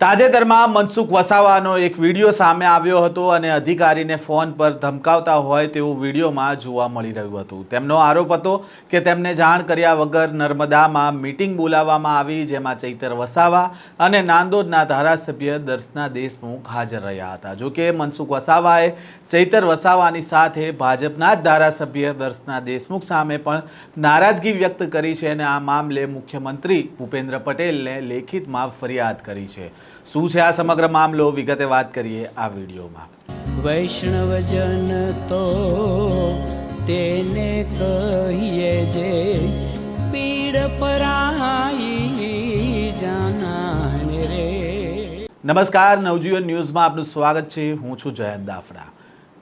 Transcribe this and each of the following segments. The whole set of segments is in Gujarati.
તાજેતરમાં મનસુખ વસાવાનો એક વીડિયો સામે આવ્યો હતો અને અધિકારીને ફોન પર ધમકાવતા હોય તેવું વિડીયોમાં જોવા મળી રહ્યું હતું. તેમનો આરોપ હતો કે તેમને જાણ કર્યા વગર નર્મદામાં મીટિંગ બોલાવવામાં આવી, જેમાં ચૈતર વસાવા અને નાંદોદના ધારાસભ્ય દર્શના દેશમુખ હાજર રહ્યા હતા. જોકે મનસુખ વસાવાએ ચૈતર વસાવાની સાથે ભાજપના જ ધારાસભ્ય દર્શના દેશમુખ સામે પણ નારાજગી વ્યક્ત કરી છે અને આ મામલે મુખ્યમંત્રી ભૂપેન્દ્ર પટેલને લેખિતમાં ફરિયાદ કરી છે. શું છે આ સમગ્ર મામલો? વિગતે વાત કરીએ આ વિડીયોમાં. વૈષ્ણવજન તો તેને કહીએ જે પીડ પરાઈ જાનાને રે. નમસ્કાર નવજીવન ન્યૂઝમાં આપનું સ્વાગત છે. હું છું જયંત દાફડા.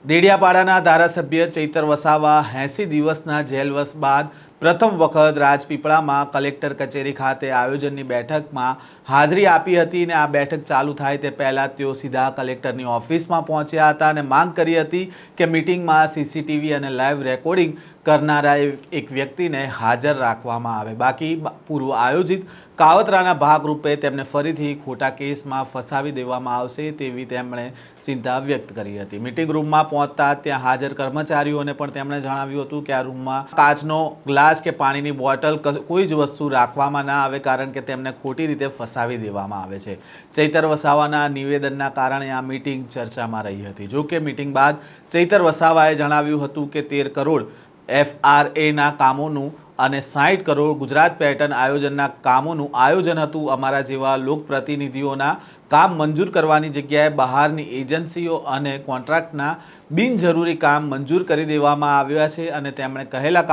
દેડિયાપાડાના ધારાસભ્ય ચૈતર વસાવા એંસી દિવસના જેલવસ બાદ પ્રથમ વખત રાજપીપળામાં કલેક્ટર કચેરી ખાતે આયોજનની બેઠકમાં હાજરી આપી હતી અને આ બેઠક ચાલુ થાય તે પહેલાં તેઓ સીધા કલેક્ટરની ઓફિસમાં પહોંચ્યા હતા અને માંગ કરી હતી કે મિટિંગમાં સીસીટીવી અને લાઈવ રેકોર્ડિંગ કરનારા એક વ્યક્તિને હાજર રાખવામાં આવે. બાકી પૂર્વ આયોજિત કાવતરાના ભાગરૂપે તેમને ફરીથી ખોટા કેસમાં ફસાવી દેવામાં આવશે તેવી તેમણે ચિંતા વ્યક્ત કરી હતી. મિટિંગ રૂમમાં પહોંચતા ત્યાં હાજર કર્મચારીઓને પણ તેમણે જણાવ્યું હતું કે આ રૂમમાં કાચનો ગ્લાસ કે પાણીની બોટલ કોઈ જ વસ્તુ રાખવામાં ના આવે કારણ કે તેમને ખોટી રીતે ફસાવી દેવામાં આવે છે. ચૈતર વસાવાના નિવેદનના કારણે આ મિટિંગ ચર્ચામાં રહી હતી. જો કે મિટિંગ બાદ ચૈતર વસાવાએ જણાવ્યું હતું કે તેર કરોડ એફઆરએના કામોનું અને સાઠ કરોડ ગુજરાત પેટર્ન આયોજનના કામોનું આયોજન હતું અમારા જેવા લોકપ્રતિનિધિઓના કામ મંજૂર કરવાની જગ્યાએ બહારની એજન્સીઓ અને કોન્ટ્રાક્ટના બિનજરૂરી કામ મંજૂર કરી દેવામાં આવ્યા છે અને તેમણે કહેલા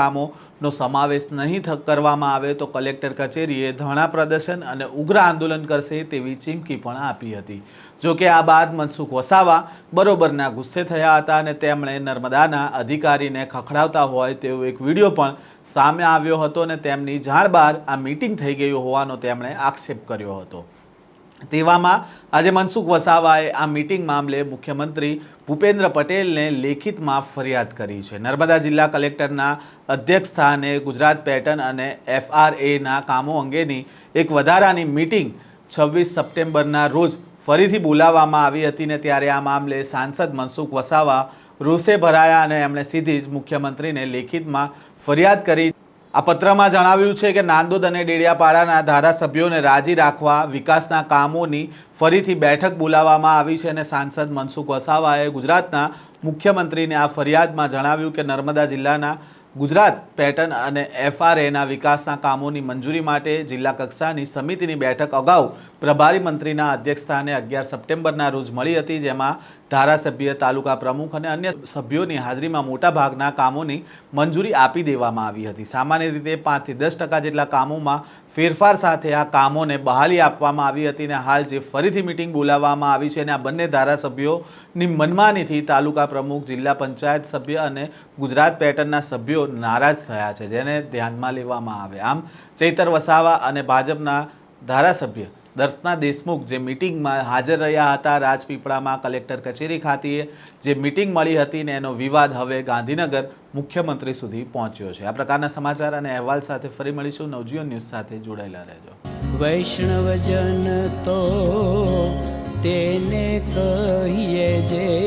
કામોનો સમાવેશ નહીં કરવામાં આવે તો કલેક્ટર કચેરીએ ધરણા પ્રદર્શન અને ઉગ્ર આંદોલન કરશે તેવી ચીમકી પણ આપી હતી. જોકે આ બાદ મનસુખ વસાવા બરોબરના ગુસ્સે થયા હતા અને તેમણે નર્મદાના અધિકારીને ખખડાવતા હોય તેવો એક વીડિયો પણ સામે આવ્યો હતો અને તેમની જાણ બહાર આ મીટિંગ થઈ ગયું હોવાનો તેમણે આક્ષેપ કર્યો હતો. તેવામાં આજે મનસુખ વસાવાએ આ મીટિંગ મામલે મુખ્યમંત્રી ભૂપેન્દ્ર પટેલને લેખિતમાં ફરિયાદ કરી છે. નર્મદા જિલ્લા કલેક્ટરના અધ્યક્ષ સ્થાને ગુજરાત પેટર્ન અને એફઆરએના કામો અંગેની એક વધારાની મીટિંગ છવ્વીસ સપ્ટેમ્બરના રોજ ફરીથી બોલાવવામાં આવી હતી ને ત્યારે આ મામલે સાંસદ મનસુખ વસાવા રોષે ભરાયા અને એમણે સીધી જ મુખ્યમંત્રીને લેખિતમાં ફરિયાદ કરી આ પત્રમાં જણાવ્યું છે કે નાંદોદ અને ડેડિયાપાડાના ધારાસભ્યોને રાજી રાખવા વિકાસના કામોની ફરીથી બેઠક બોલાવવામાં આવી છે અને સાંસદ મનસુખ વસાવાએ ગુજરાતના મુખ્યમંત્રીને આ ફરિયાદમાં જણાવ્યું કે નર્મદા જિલ્લાના ગુજરાત પેટર્ન અને એફઆરએના વિકાસના કામોની મંજૂરી માટે જિલ્લા કક્ષાની સમિતિની બેઠક અગાઉ પ્રભારી મંત્રીના અધ્યક્ષસ્થાને અગિયાર સપ્ટેમ્બરના રોજ મળી હતી, જેમાં ધારાસભ્ય, તાલુકા પ્રમુખ અને અન્ય સભ્યોની હાજરીમાં મોટાભાગના કામોની મંજૂરી આપી દેવામાં આવી હતી. સામાન્ય રીતે પાંચથી દસ ટકા જેટલા કામોમાં ફેરફાર સાથે આ કામોને બહાલી આપવામાં આવી હતી અને હાલ જે ફરીથી મિટિંગ બોલાવવામાં આવી છે અને આ બંને ધારાસભ્યોની મનમાનીથી તાલુકા પ્રમુખ, જિલ્લા પંચાયત સભ્ય અને ગુજરાત પેટર્નના સભ્યો નારાજ થયા છે, જેને ધ્યાનમાં લેવામાં આવે. આમ ચૈતર વસાવા અને ભાજપના ધારાસભ્ય દર્શના દેશમુખ જે મિટિંગમાં હાજર રહ્યા હતા રાજપીપળામાં કલેક્ટર કચેરી ખાતે જે મિટિંગ મળી હતી ને એનો વિવાદ હવે ગાંધીનગર મુખ્યમંત્રી સુધી પહોંચ્યો છે. આ પ્રકારના સમાચાર અને અહેવાલ સાથે ફરી મળીશું. નવજીવન ન્યૂઝ સાથે જોડાયેલા રહેજો. વૈષ્ણવજન તો તેને કહીએ જે